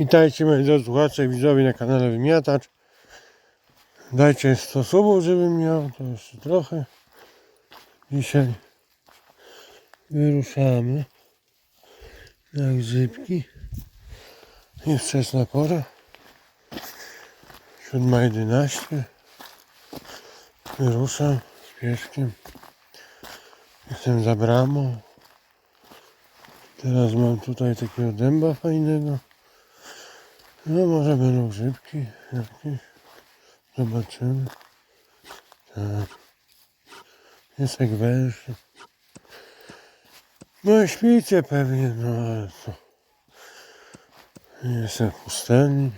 Witajcie moi drodzy słuchacze i widzowie na kanale Wymiatacz. Dajcie 100 subów, żebym miał, to jeszcze trochę. Dzisiaj wyruszamy na grzybki. Jest wczesna pora. 7.11. Wyruszam z pieskiem. Jestem za bramą. Teraz mam tutaj takiego dęba fajnego. No może będą grzybki jakieś. Zobaczymy. Tak. Jest jak. No i śpicie pewnie, no ale co. Jestem pustelni.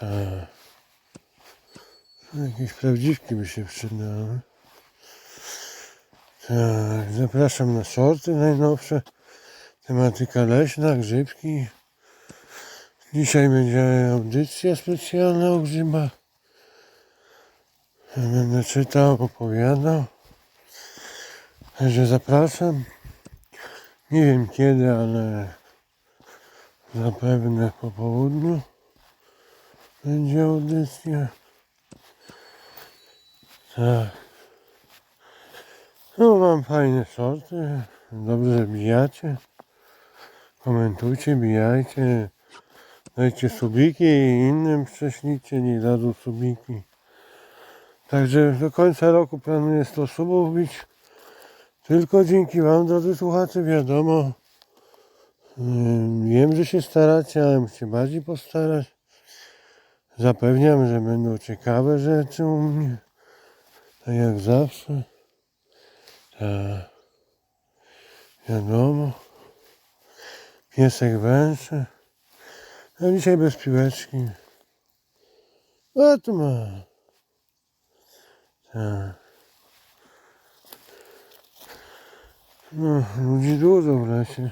Tak. Jakieś prawdziwki by się przydały. Tak, zapraszam na sorty najnowsze. Tematyka leśna, grzybki. Dzisiaj będzie audycja specjalna o grzybach. Będę czytał, opowiadał. Także zapraszam. Nie wiem kiedy, ale zapewne po południu będzie audycja. Tak. No mam fajne sorty. Dobrze bijacie. Komentujcie, bijajcie. Dajcie subiki i innym prześlijcie, nie dadzą subiki. Także do końca roku planuję 100 subów bić. Tylko dzięki Wam, drodzy słuchacze, wiadomo. Wiem, że się staracie, ale muszę bardziej postarać. Zapewniam, że będą ciekawe rzeczy u mnie. Tak jak zawsze. Tak. Wiadomo. Piesek węży. A dzisiaj bez piłeczki. O tu ma. Tak. No, ludzi dużo w lesie.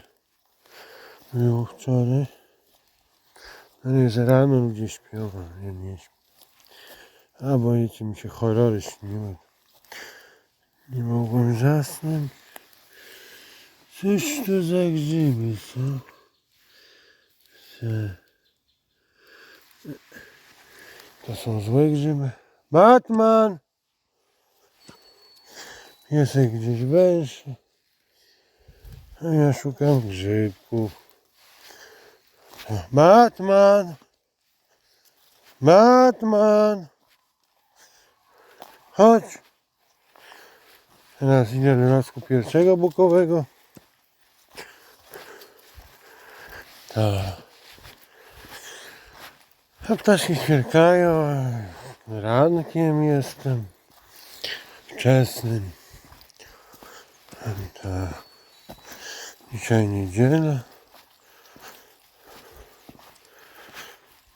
Było wczoraj. No nie, rano ludzie śpią, a ja nie śpię. A boicie mi się horrory śniły. Nie mogłem zasnąć. Cóż to za grzyby, co? To są złe grzyby. Batman! Piesek gdzieś węży. A ja szukam grzybków. Batman! Batman! Chodź! Teraz idę do lasku pierwszego bokowego. Tak. A ptaszki ćwierkają. Rankiem jestem. Wczesnym. Tak. Dzisiaj niedziela.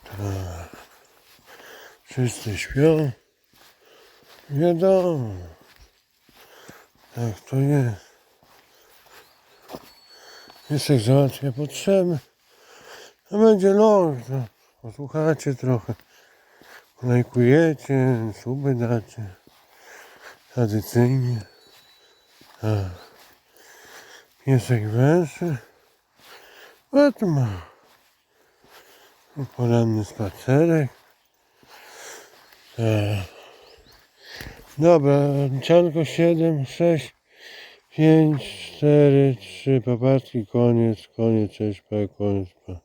Tak. Wszyscy śpią. Wiadomo. Tak to jest. Piesek załatwia potrzeby. A będzie to posłuchacie trochę. Lajkujecie, suby dacie. Tradycyjnie. Tak. Piesek węży. A tu ma. Poranny spacerek. Dobra, cianko 7, 6, 5, 4, 3, papatki, koniec, koniec, cześć, pa, koniec, pa.